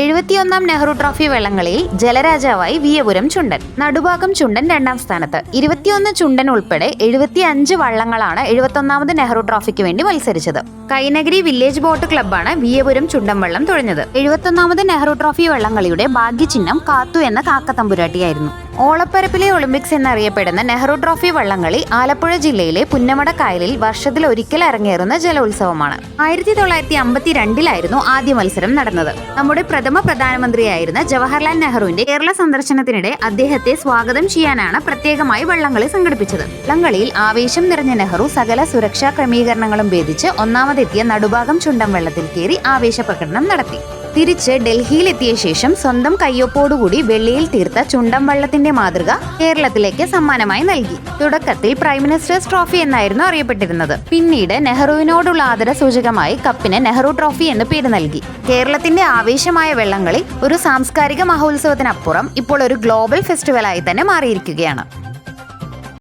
എഴുപത്തിയൊന്നാം Nehru trophy വെള്ളങ്ങളിൽ ജലരാജാവായി വിയപുരം ചുണ്ടൻ നടുഭാഗം ചുണ്ടൻ രണ്ടാം സ്ഥാനത്ത്. ഇരുപത്തിയൊന്ന് ചുണ്ടൻ ഉൾപ്പെടെ എഴുപത്തിയഞ്ച് വള്ളങ്ങളാണ് എഴുപത്തൊന്നാമത് നെഹ്റു ട്രോഫിക്ക് വേണ്ടി മത്സരിച്ചത്. കൈനഗരി വില്ലേജ് ബോട്ട് ക്ലബ്ബാണ് വിയപുരം ചുണ്ടൻ വള്ളം തുഴഞ്ഞത്. എഴുപത്തൊന്നാമത് നെഹ്റു ട്രോഫി വള്ളങ്ങളിയുടെ ഭാഗ്യചിഹ്നം കാത്തു എന്ന കാക്കത്തമ്പുരാട്ടിയായിരുന്നു ഓളപ്പരപ്പിലെ ഒളിമ്പിക്സ് എന്നറിയപ്പെടുന്ന നെഹ്റു ട്രോഫി വള്ളംകളി ആലപ്പുഴ ജില്ലയിലെ പുന്നമട കായലിൽ വർഷത്തിൽ ഒരിക്കൽ അരങ്ങേറുന്ന ജലോത്സവമാണ്. ആയിരത്തി തൊള്ളായിരത്തി അമ്പത്തിരണ്ടിലായിരുന്നു ആദ്യ മത്സരം നടന്നത്. നമ്മുടെ പ്രഥമ പ്രധാനമന്ത്രിയായിരുന്ന ജവഹർലാൽ നെഹ്റുവിന്റെ കേരള സന്ദർശനത്തിനിടെ അദ്ദേഹത്തെ സ്വാഗതം ചെയ്യാനാണ് പ്രത്യേകമായി വള്ളംകളി സംഘടിപ്പിച്ചത്. വള്ളംകളിയിൽ ആവേശം നിറഞ്ഞ നെഹ്റു സകല സുരക്ഷാ ക്രമീകരണങ്ങളും ഭേദിച്ച് ഒന്നാമതെത്തിയ നടുഭാഗം ചുണ്ടം വെള്ളത്തിൽ കയറി ആവേശ പ്രകടനം നടത്തി. തിരിച്ച് ഡൽഹിയിലെത്തിയ ശേഷം സ്വന്തം കയ്യൊപ്പോടുകൂടി വെള്ളിയിൽ തീർത്ത ചുണ്ടം വള്ളത്തിന്റെ മാതൃക കേരളത്തിലേക്ക് സമ്മാനമായി നൽകി. തുടക്കത്തിൽ പ്രൈം മിനിസ്റ്റേഴ്സ് ട്രോഫി എന്നായിരുന്നു അറിയപ്പെട്ടിരുന്നത്. പിന്നീട് നെഹ്റുവിനോടുള്ള ആദര സൂചകമായി കപ്പിന് നെഹ്റു ട്രോഫി എന്ന് പേര് നൽകി. കേരളത്തിന്റെ ആവേശമായ വെള്ളംകളി ഒരു സാംസ്കാരിക മഹോത്സവത്തിനപ്പുറം ഇപ്പോൾ ഒരു ഗ്ലോബൽ ഫെസ്റ്റിവലായി തന്നെ മാറിയിരിക്കുകയാണ്.